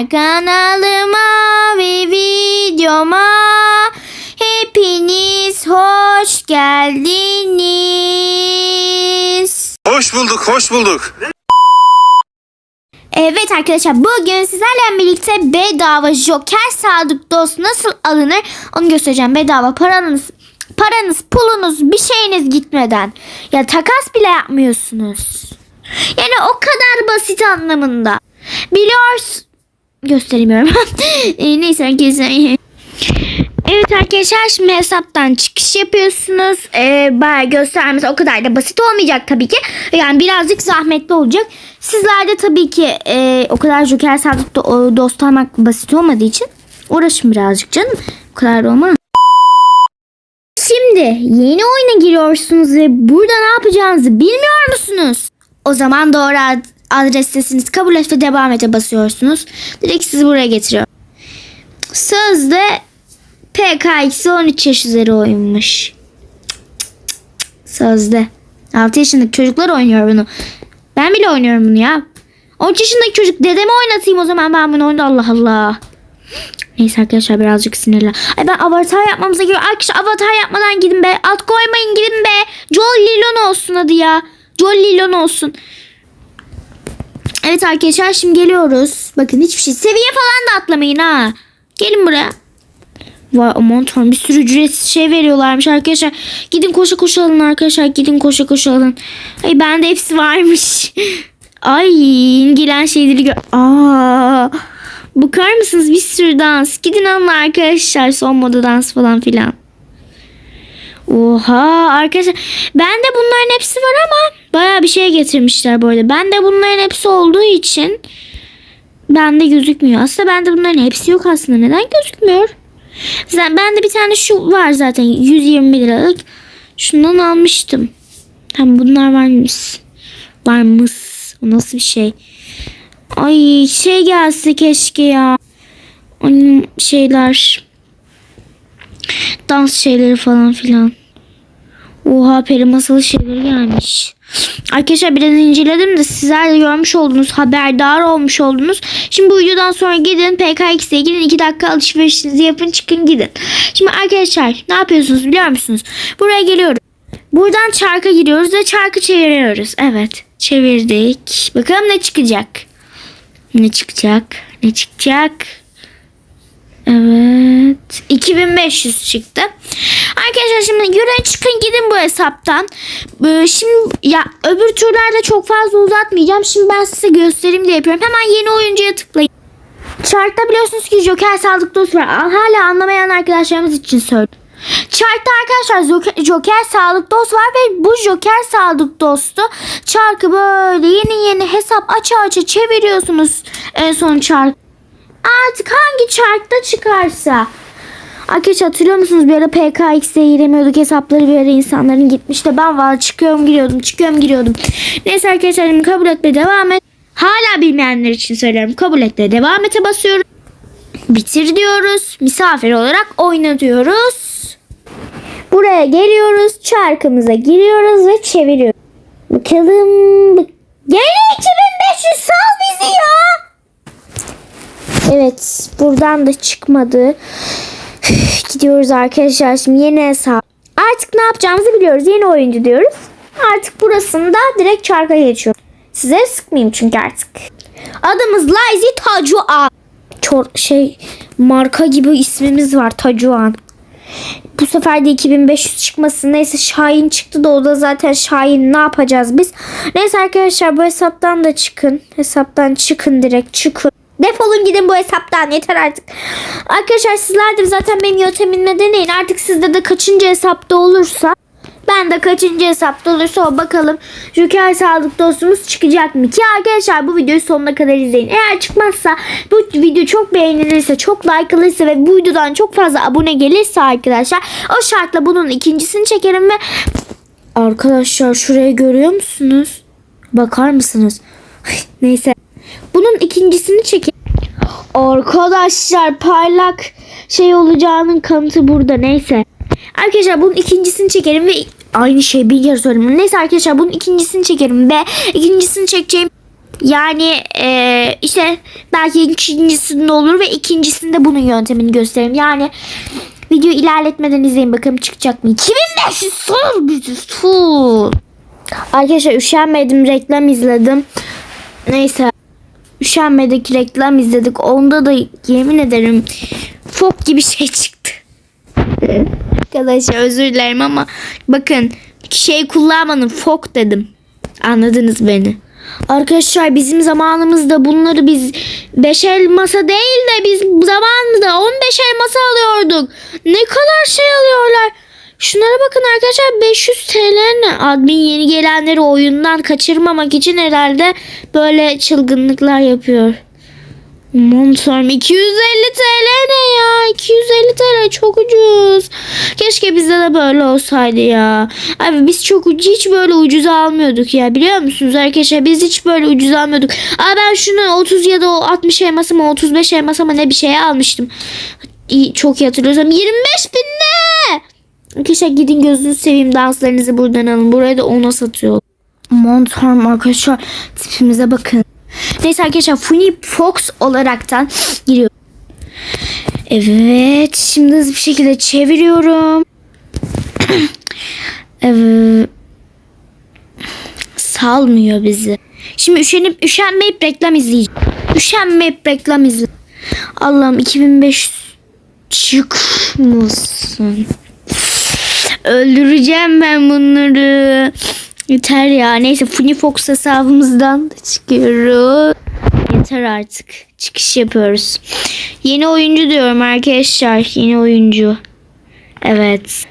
arkadaşlar kanalıma ve videoma hepiniz hoş geldiniz. Hoş bulduk, hoş bulduk. Evet arkadaşlar bugün sizlerle birlikte bedava Joker Sadık Dost nasıl alınır onu göstereceğim. Bedava paranız paranız pulunuz bir şeyiniz gitmeden ya takas bile yapmıyorsunuz. Yani o kadar basit anlamında. Biliyoruz gösteremiyorum. E, Neyse herkese Evet arkadaşlar şimdi hesaptan çıkış yapıyorsunuz. Ee, bayağı göstermesi o kadar da basit olmayacak tabii ki. Yani birazcık zahmetli olacak. Sizler de tabii ki e, o kadar Joker o dost almak basit olmadığı için uğraşın birazcık canım. O kadar da olmaz. Şimdi yeni oyuna giriyorsunuz ve burada ne yapacağınızı bilmiyor musunuz? O zaman doğru ad- adres sitesiniz kabul et ve devam ete basıyorsunuz. Direkt sizi buraya getiriyor. Sözde PKX 13 yaş üzeri oyunmuş. Sözde. 6 yaşındaki çocuklar oynuyor bunu. Ben bile oynuyorum bunu ya. 13 yaşındaki çocuk dedeme oynatayım o zaman ben bunu oyunda Allah Allah. Neyse arkadaşlar birazcık sinirli. Ay ben avatar yapmamıza gerekiyor. Arkadaşlar avatar yapmadan gidin be. At koymayın gidin be. Joel Lilon olsun hadi ya. Joel Lilon olsun. Evet arkadaşlar şimdi geliyoruz. Bakın hiçbir şey. Seviye falan da atlamayın ha. Gelin buraya. Vay aman tanrım bir sürü ücretsiz şey veriyorlarmış arkadaşlar. Gidin koşa koşa alın arkadaşlar. Gidin koşa koşa alın. Ay bende hepsi varmış. Ay gelen şeyleri gör. Aa, bakar mısınız bir sürü dans. Gidin alın arkadaşlar son moda dans falan filan. Oha arkadaşlar bende bunların hepsi var ama baya bir şey getirmişler bu arada. Bende bunların hepsi olduğu için bende gözükmüyor. Aslında bende bunların hepsi yok aslında. Neden gözükmüyor? Zaten bende bir tane şu var zaten 120 liralık. Şundan almıştım. Hem bunlar varmış. Varmış. O nasıl bir şey? Ay şey gelse keşke ya. Onun şeyler. Dans şeyleri falan filan. Oha peri masalı şeyleri gelmiş. Arkadaşlar biraz inceledim de sizler de görmüş oldunuz. Haberdar olmuş oldunuz. Şimdi bu videodan sonra gidin PKX'e gidin 2 dakika alışverişinizi yapın çıkın gidin. Şimdi arkadaşlar ne yapıyorsunuz biliyor musunuz? Buraya geliyoruz. Buradan çarka giriyoruz ve çarkı çeviriyoruz. Evet çevirdik. Bakalım ne çıkacak. Ne çıkacak? Ne çıkacak? Evet. 2500 çıktı. Arkadaşlar şimdi yürüyün çıkın gidin bu hesaptan. Ee, şimdi ya öbür turlarda çok fazla uzatmayacağım. Şimdi ben size göstereyim diye yapıyorum. Hemen yeni oyuncuya tıklayın. Chart'ta biliyorsunuz ki Joker Sadık Dost var. Hala anlamayan arkadaşlarımız için söylüyorum. Chart'ta arkadaşlar Joker Sağlık Dost var ve bu Joker Sağlık Dost'u çarkı böyle yeni yeni hesap aça aça çeviriyorsunuz en son çark. Artık hangi çarkta çıkarsa. Arkadaşlar hatırlıyor musunuz bir ara PKX'e giremiyorduk hesapları bir ara insanların gitmişti. Ben valla çıkıyorum giriyordum çıkıyorum giriyordum. Neyse arkadaşlar kabul etmeye devam et. Hala bilmeyenler için söylüyorum kabul etmeye devam ete basıyorum. Bitir diyoruz. Misafir olarak oyna diyoruz. Buraya geliyoruz. Çarkımıza giriyoruz ve çeviriyoruz. Bakalım. Bak- Gene 2500 sal bizi ya. Evet buradan da çıkmadı. Gidiyoruz arkadaşlar şimdi yeni hesap. Artık ne yapacağımızı biliyoruz. Yeni oyuncu diyoruz. Artık burasında direkt çarka geçiyoruz. Size sıkmayayım çünkü artık. Adımız Lazy Tacuan. Çor şey marka gibi ismimiz var Tacuan. Bu sefer de 2500 çıkmasın. Neyse Şahin çıktı da o da zaten Şahin ne yapacağız biz? Neyse arkadaşlar bu hesaptan da çıkın. Hesaptan çıkın direkt çıkın. Defolun gidin bu hesaptan yeter artık. Arkadaşlar sizler de zaten benim yöntemimle deneyin. Artık sizde de kaçıncı hesapta olursa ben de kaçıncı hesapta olursa o bakalım Joker sağlık dostumuz çıkacak mı? Ki arkadaşlar bu videoyu sonuna kadar izleyin. Eğer çıkmazsa bu video çok beğenilirse çok like alırsa ve bu videodan çok fazla abone gelirse arkadaşlar o şartla bunun ikincisini çekerim ve Arkadaşlar şuraya görüyor musunuz? Bakar mısınız? Neyse. Bunun ikincisini çekelim. Arkadaşlar parlak şey olacağının kanıtı burada neyse. Arkadaşlar bunun ikincisini çekerim ve aynı şey bir kere söyleyeyim. Neyse arkadaşlar bunun ikincisini çekerim ve ikincisini çekeceğim Yani eee, işte belki ikincisinde olur ve ikincisinde bunun yöntemini gösteririm. Yani video ilerletmeden izleyin bakalım çıkacak mı? 2500 sol bizi sol. Arkadaşlar üşenmedim reklam izledim. Neyse. Üşenmedik reklam izledik. Onda da yemin ederim fok gibi şey çıktı. Arkadaşlar özür dilerim ama bakın şey kullanmadım fok dedim. Anladınız beni. Arkadaşlar bizim zamanımızda bunları biz 5 el masa değil de biz zamanında 15 el masa alıyorduk. Ne kadar şey alıyorlar. Şunlara bakın arkadaşlar 500 TL ne? Admin yeni gelenleri oyundan kaçırmamak için herhalde böyle çılgınlıklar yapıyor. Montorm 250 TL ne ya? 250 TL çok ucuz. Keşke bizde de böyle olsaydı ya. Abi biz çok hiç böyle ucuz almıyorduk ya. Biliyor musunuz arkadaşlar biz hiç böyle ucuz almıyorduk. Aa ben şunu 30 ya da o 60 elması mı 35 elması mı ne bir şey almıştım. Çok iyi hatırlıyorsam 25 bin ne? Arkadaşlar gidin gözünüzü seveyim danslarınızı buradan alın. Buraya da ona satıyor. Montorm arkadaşlar tipimize bakın. Neyse arkadaşlar Funny Fox olaraktan giriyor. Evet şimdi hızlı bir şekilde çeviriyorum. evet. Salmıyor bizi. Şimdi üşenip üşenmeyip reklam izleyeceğim. Üşenmeyip reklam izle. Allah'ım 2500 çıkmasın. Öldüreceğim ben bunları. Yeter ya. Neyse Funny Fox hesabımızdan da çıkıyoruz. Yeter artık. Çıkış yapıyoruz. Yeni oyuncu diyorum arkadaşlar. Yeni oyuncu. Evet.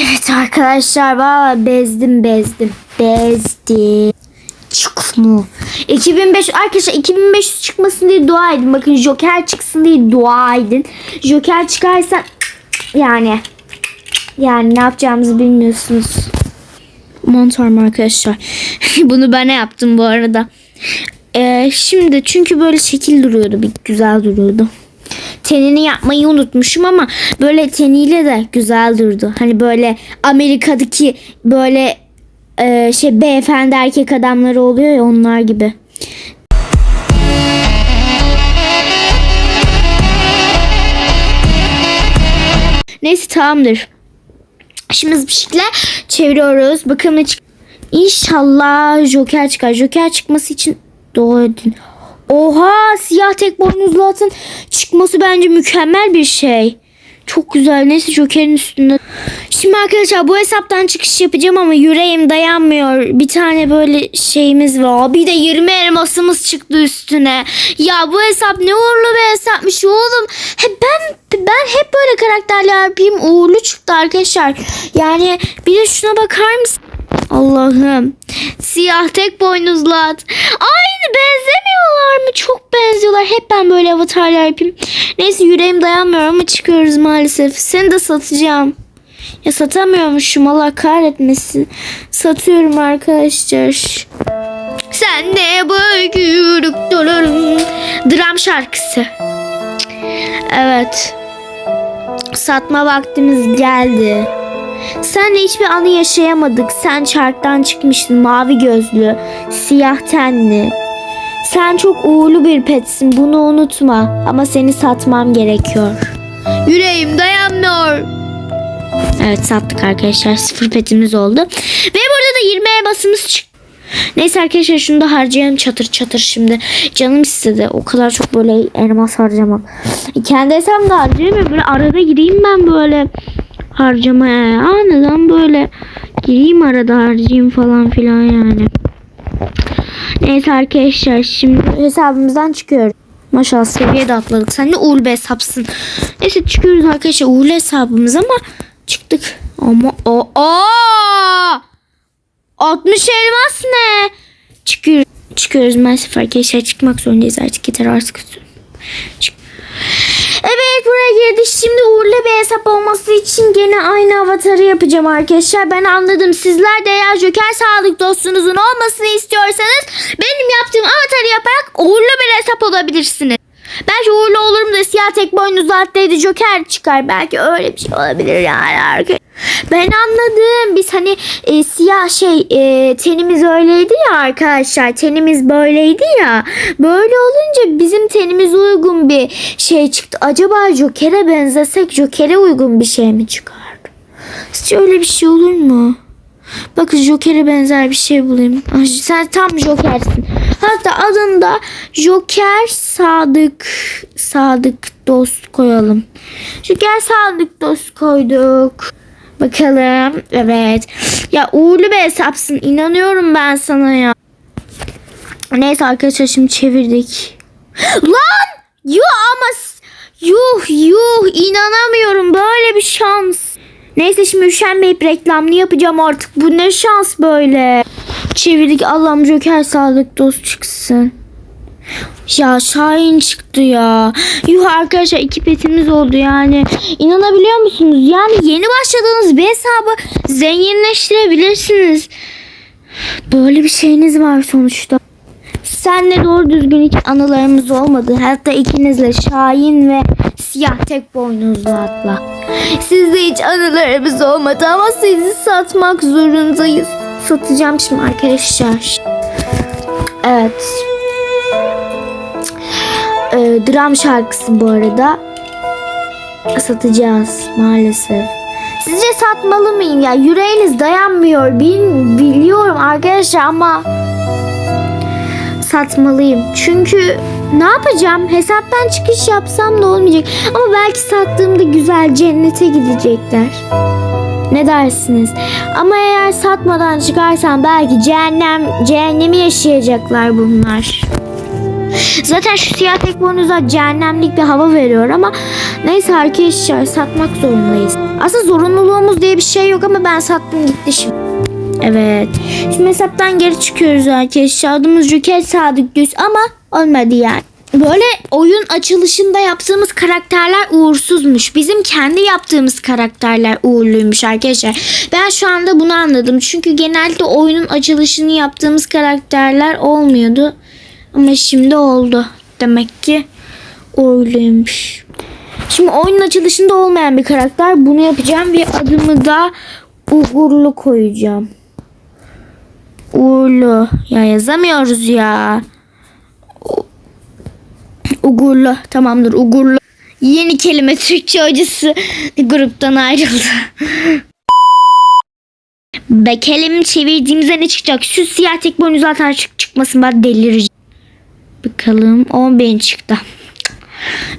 Evet arkadaşlar valla bezdim bezdim. Bezdim. Çıkma. 2500 arkadaşlar 2500 çıkmasın diye dua edin. Bakın Joker çıksın diye dua edin. Joker çıkarsa yani yani ne yapacağımızı bilmiyorsunuz. Montorm arkadaşlar. Bunu ben yaptım bu arada. Ee, şimdi çünkü böyle şekil duruyordu. Bir güzel duruyordu. Tenini yapmayı unutmuşum ama böyle teniyle de güzel durdu. Hani böyle Amerika'daki böyle e, şey beyefendi erkek adamları oluyor ya onlar gibi. Neyse tamamdır. Şimdi bir şekilde çeviriyoruz. Bakalım ne çık. İnşallah Joker çıkar. Joker çıkması için dua edin. Oha siyah tek boynuzlu atın çıkması bence mükemmel bir şey. Çok güzel. Neyse Joker'in üstünde. Şimdi arkadaşlar bu hesaptan çıkış yapacağım ama yüreğim dayanmıyor. Bir tane böyle şeyimiz var. Bir de 20 elmasımız çıktı üstüne. Ya bu hesap ne uğurlu bir hesapmış oğlum. He ben ben hep böyle karakterler yapayım. Uğurlu çıktı arkadaşlar. Yani bir de şuna bakar mısın? Allah'ım. Siyah tek boynuzlu at. Aynı benzemiyorlar mı? Çok benziyorlar. Hep ben böyle avatarlar yapayım. Neyse yüreğim dayanmıyor ama çıkıyoruz maalesef. Seni de satacağım. Ya satamıyormuşum Allah kahretmesin. Satıyorum arkadaşlar. Sen ne bakıyorduk dolarım. Dram şarkısı. Evet. Satma vaktimiz geldi. Senle hiçbir anı yaşayamadık. Sen çarktan çıkmıştın mavi gözlü, siyah tenli. Sen çok uğurlu bir petsin bunu unutma ama seni satmam gerekiyor. Yüreğim dayanmıyor. Evet sattık arkadaşlar sıfır petimiz oldu. Ve burada da 20 elmasımız çıktı. Neyse arkadaşlar şunu da harcayalım çatır çatır şimdi. Canım istedi. O kadar çok böyle elmas harcamam. Kendi hesabımda harcayamıyorum. Böyle arada gireyim ben böyle harcamaya. Ya neden böyle gireyim arada harcayayım falan filan yani. Neyse arkadaşlar şimdi hesabımızdan çıkıyoruz. Maşallah seviye de atladık. Sen ne uğurlu hesapsın. Neyse çıkıyoruz arkadaşlar uğurlu hesabımız ama çıktık. Ama o aa! 60 elmas ne? Çıkıyoruz. Çıkıyoruz maalesef arkadaşlar çıkmak zorundayız artık yeter artık. Çık. Evet buraya girdik. Şimdi uğurlu bir hesap olması için gene aynı avatarı yapacağım arkadaşlar. Ben anladım. Sizler de eğer Joker sağlık dostunuzun olmasını istiyorsanız benim yaptığım avatarı yaparak uğurlu bir hesap olabilirsiniz. Belki uğurlu olurum da siyah tek boynuzlu atlaydı Joker çıkar. Belki öyle bir şey olabilir yani. Ben anladım. Biz hani e, siyah şey e, tenimiz öyleydi ya arkadaşlar. Tenimiz böyleydi ya. Böyle olunca bizim tenimize uygun bir şey çıktı. Acaba Joker'e benzesek Joker'e uygun bir şey mi çıkardı? Sizce öyle bir şey olur mu? Bakın Joker'e benzer bir şey bulayım. Ay, Sen tam Joker'sin. Hatta adında Joker Sadık Sadık Dost koyalım. Joker Sadık Dost koyduk. Bakalım. Evet. Ya uğurlu bir hesapsın. İnanıyorum ben sana ya. Neyse arkadaşlar şimdi çevirdik. Lan! Yuh ama yuh yuh inanamıyorum böyle bir şans. Neyse şimdi üşenmeyip reklamını yapacağım artık. Bu ne şans böyle. Çevirdik Allah'ım Joker sağlık dost çıksın. Ya Şahin çıktı ya. Yuh arkadaşlar iki petimiz oldu yani. İnanabiliyor musunuz? Yani yeni başladığınız bir hesabı zenginleştirebilirsiniz. Böyle bir şeyiniz var sonuçta. Senle doğru düzgün hiç anılarımız olmadı. Hatta ikinizle Şahin ve siyah tek boynuzlu atla. Sizle hiç anılarımız olmadı ama sizi satmak zorundayız. Satacağım şimdi arkadaşlar. Evet. Ee, dram şarkısı bu arada. Satacağız maalesef. Sizce satmalı mıyım ya? Yüreğiniz dayanmıyor. Bil, biliyorum arkadaşlar ama satmalıyım. Çünkü ne yapacağım? Hesaptan çıkış yapsam da olmayacak. Ama belki sattığımda güzel cennete gidecekler. Ne dersiniz? Ama eğer satmadan çıkarsam belki cehennem cehennemi yaşayacaklar bunlar. Zaten şu siyah tek boynuzlar cehennemlik bir hava veriyor ama neyse arkadaşlar satmak zorundayız. Aslında zorunluluğumuz diye bir şey yok ama ben sattım gitti şimdi. Evet. Şimdi hesaptan geri çıkıyoruz arkadaşlar. Adımız Joker Sadık Düz ama olmadı yani. Böyle oyun açılışında yaptığımız karakterler uğursuzmuş. Bizim kendi yaptığımız karakterler uğurluymuş arkadaşlar. Ben şu anda bunu anladım. Çünkü genelde oyunun açılışını yaptığımız karakterler olmuyordu. Ama şimdi oldu. Demek ki uğurluymuş. Şimdi oyunun açılışında olmayan bir karakter. Bunu yapacağım ve adımı da uğurlu koyacağım. Uğurlu. Ya yazamıyoruz ya. U- Ugurlu. Tamamdır Ugurlu. Yeni kelime Türkçe hocası gruptan ayrıldı. Bakalım çevirdiğimizde ne çıkacak? Şu siyah tek boynu zaten çık çıkmasın ben delireceğim. Bakalım 10 bin çıktı.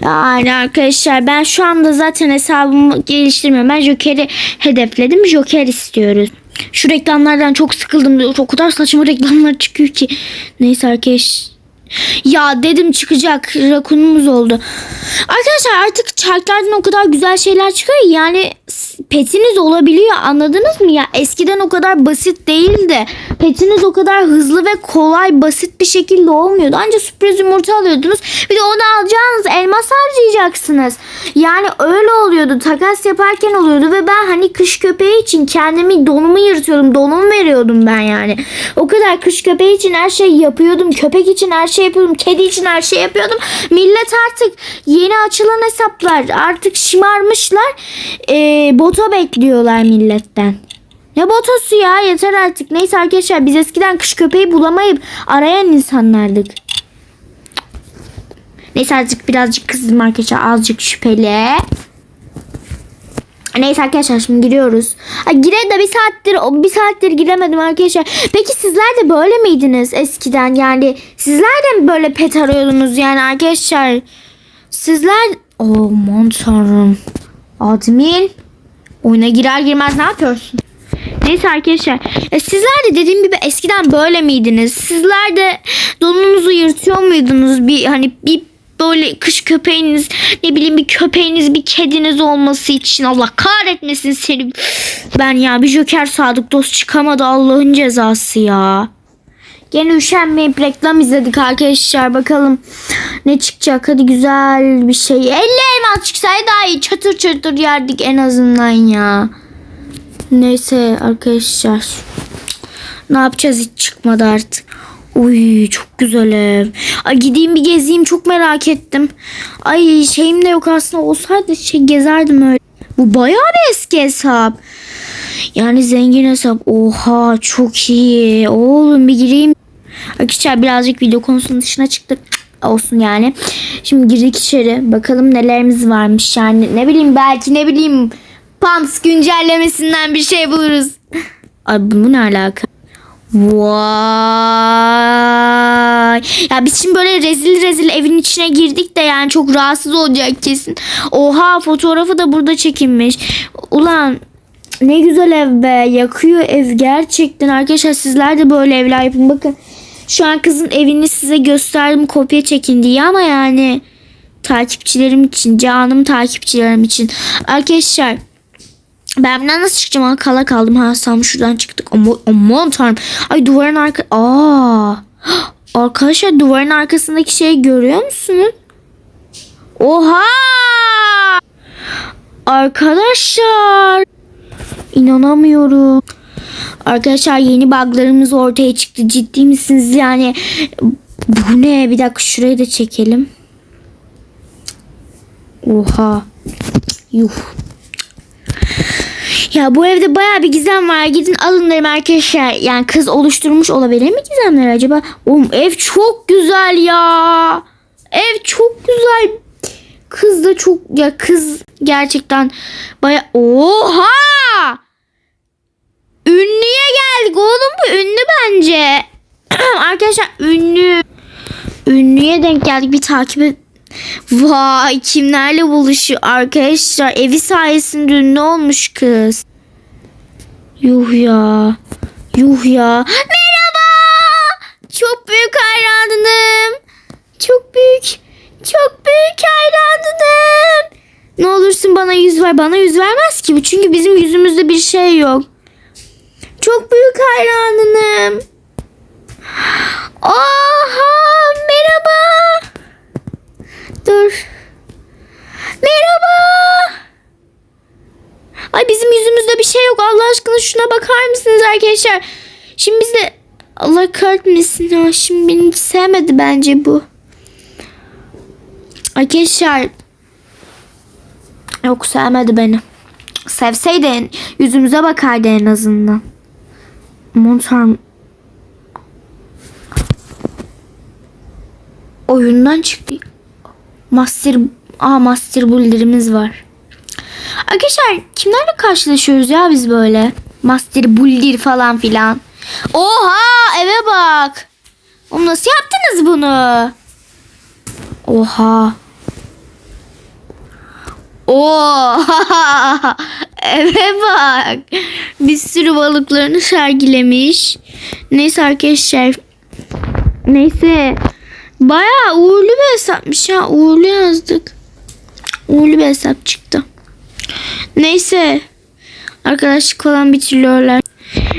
Yani arkadaşlar ben şu anda zaten hesabımı geliştirmiyorum. Ben Joker'i hedefledim. Joker istiyoruz. Şu reklamlardan çok sıkıldım. O kadar saçma reklamlar çıkıyor ki. Neyse arkadaş. Ya dedim çıkacak. Rakunumuz oldu. Arkadaşlar artık çarklardan o kadar güzel şeyler çıkıyor. Yani petiniz olabiliyor. Anladınız mı? Ya eskiden o kadar basit değildi. Petiniz o kadar hızlı ve kolay basit bir şekilde olmuyordu. Ancak sürpriz yumurta alıyordunuz. Bir de onu alacağınız elmas harcayacaksınız. Yani öyle oluyordu. Takas yaparken oluyordu ve ben hani kış köpeği için kendimi donumu yırtıyordum. Donum veriyordum ben yani. O kadar kış köpeği için her şey yapıyordum. Köpek için her şey yapıyordum. Kedi için her şey yapıyordum. Millet artık yeni açılan hesaplar artık şımarmışlar. Ee, bota bekliyorlar milletten. Ne botosu ya yeter artık. Neyse arkadaşlar biz eskiden kış köpeği bulamayıp arayan insanlardık. Neyse azıcık birazcık kızdım arkadaşlar azıcık şüpheli. Neyse arkadaşlar şimdi giriyoruz. Ay, gire de bir saattir bir saattir giremedim arkadaşlar. Peki sizler de böyle miydiniz eskiden? Yani sizler de mi böyle pet arıyordunuz yani arkadaşlar? Sizler Oh aman tanrım. Admin oyuna girer girmez ne yapıyorsun? Neyse arkadaşlar. E, sizler de dediğim gibi eskiden böyle miydiniz? Sizler de donunuzu yırtıyor muydunuz? Bir hani bir böyle kış köpeğiniz ne bileyim bir köpeğiniz bir kediniz olması için Allah kahretmesin seni. Ben ya bir Joker Sadık dost çıkamadı Allah'ın cezası ya. Gene üşenmeyip reklam izledik arkadaşlar. Bakalım ne çıkacak. Hadi güzel bir şey. 50 elmas çıksaydı daha iyi. Çatır çatır yerdik en azından ya. Neyse arkadaşlar. Ne yapacağız hiç çıkmadı artık. Uy çok güzel ev. Ay gideyim bir gezeyim çok merak ettim. Ay şeyim de yok aslında olsaydı şey gezerdim öyle. Bu bayağı bir eski hesap. Yani zengin hesap. Oha çok iyi. Oğlum bir gireyim. Arkadaşlar birazcık video konusunun dışına çıktık. Olsun yani. Şimdi girdik içeri. Bakalım nelerimiz varmış yani. Ne bileyim belki ne bileyim Pams güncellemesinden bir şey buluruz. Ay bu ne alaka? Vay. Ya biz şimdi böyle rezil rezil evin içine girdik de yani çok rahatsız olacak kesin. Oha fotoğrafı da burada çekilmiş. Ulan ne güzel ev be. Yakıyor ev gerçekten. Arkadaşlar sizler de böyle evler yapın. Bakın şu an kızın evini size gösterdim kopya çekin diye ama yani takipçilerim için, canım takipçilerim için. Arkadaşlar ben bundan nasıl çıkacağım? Ha, kala kaldım. Ha tam şuradan çıktık. Aman, aman tanrım. Ay duvarın arka... Aa. Arkadaşlar duvarın arkasındaki şeyi görüyor musunuz? Oha! Arkadaşlar. İnanamıyorum. Arkadaşlar yeni buglarımız ortaya çıktı. Ciddi misiniz? Yani bu ne? Bir dakika şurayı da çekelim. Oha. Yuh. Ya bu evde baya bir gizem var. Gidin alın derim arkadaşlar. Yani kız oluşturmuş olabilir mi gizemler acaba? Oğlum ev çok güzel ya. Ev çok güzel. Kız da çok ya kız gerçekten baya oha. Geldik oğlum bu ünlü bence. arkadaşlar ünlü. Ünlüye denk geldik bir takip et. Vay kimlerle buluşuyor arkadaşlar. Evi sayesinde ünlü olmuş kız. Yuh ya. Yuh ya. Merhaba. Çok büyük hayranım. Çok büyük. Çok büyük hayranım. Ne olursun bana yüz ver. Bana yüz vermez ki bu. Çünkü bizim yüzümüzde bir şey yok. Çok büyük hayranım. Oha merhaba. Dur. Merhaba. Ay bizim yüzümüzde bir şey yok. Allah aşkına şuna bakar mısınız arkadaşlar? Şimdi biz de Allah kahretmesin ya. Şimdi beni sevmedi bence bu. Arkadaşlar yok sevmedi beni. Sevseydi yüzümüze bakardı en azından. Aman tanrım. Oyundan çıktı. Master Aa Master Bull'lerimiz var. Arkadaşlar kimlerle karşılaşıyoruz ya biz böyle? Master Bull'dir falan filan. Oha eve bak. Oğlum nasıl yaptınız bunu? Oha. Oha. Eve bak. Bir sürü balıklarını sergilemiş. Neyse arkadaşlar. Neyse. Bayağı uğurlu bir hesapmış ya. Uğurlu yazdık. Uğurlu bir hesap çıktı. Neyse. Arkadaşlık falan bitiriyorlar.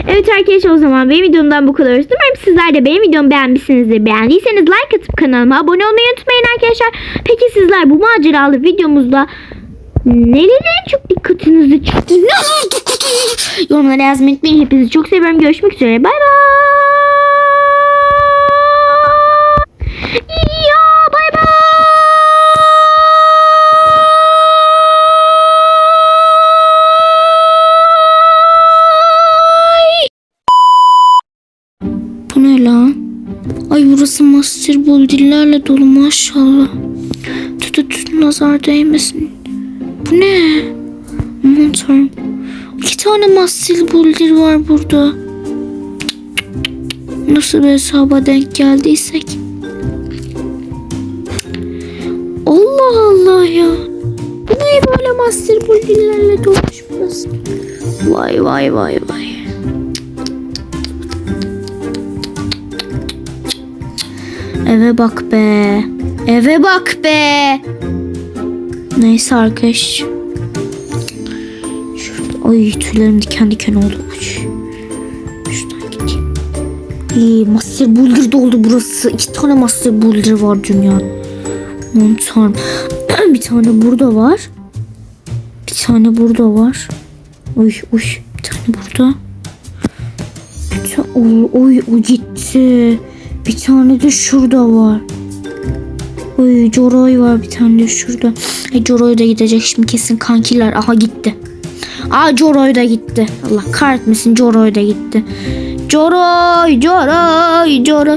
Evet arkadaşlar o zaman benim videomdan bu kadar. Umarım sizler de benim videomu beğenmişsinizdir. Beğendiyseniz like atıp kanalıma abone olmayı unutmayın arkadaşlar. Peki sizler bu maceralı videomuzda nelerin çok dikkatinizi çekti? Yorumlara yazmayı unutmayın. Hepinizi çok seviyorum. Görüşmek üzere. Bay bay. Ya bay bay. Bu ne lan? Ay burası master buldillerle dolu maşallah. Tut tut nazar değmesin. Bu ne? Aman. İki tane master buldir var burada. Nasıl bir hesaba denk geldiysek. Allah Allah ya. Bu ne böyle master buldillerle dolmuş burası. Vay vay vay vay. Eve bak be. Eve bak be. Neyse arkadaş. Şurada, ay tüylerim diken diken oldu. Uy. Şuradan geçeyim. İyi Master Builder doldu burası. İki tane Master Builder var dünyada. Aman tanrım. bir tane burada var. Bir tane burada var. Oy oy. Bir tane burada. Bir tane, oy, oy o gitti. Bir tane de şurada var. Oy Joroy var bir tane de şurada. Ay Joroy da gidecek şimdi kesin kankiler. Aha gitti. Aa Joroy da gitti. Allah kahretmesin Joroy da gitti. Joroy, Joroy, Joroy.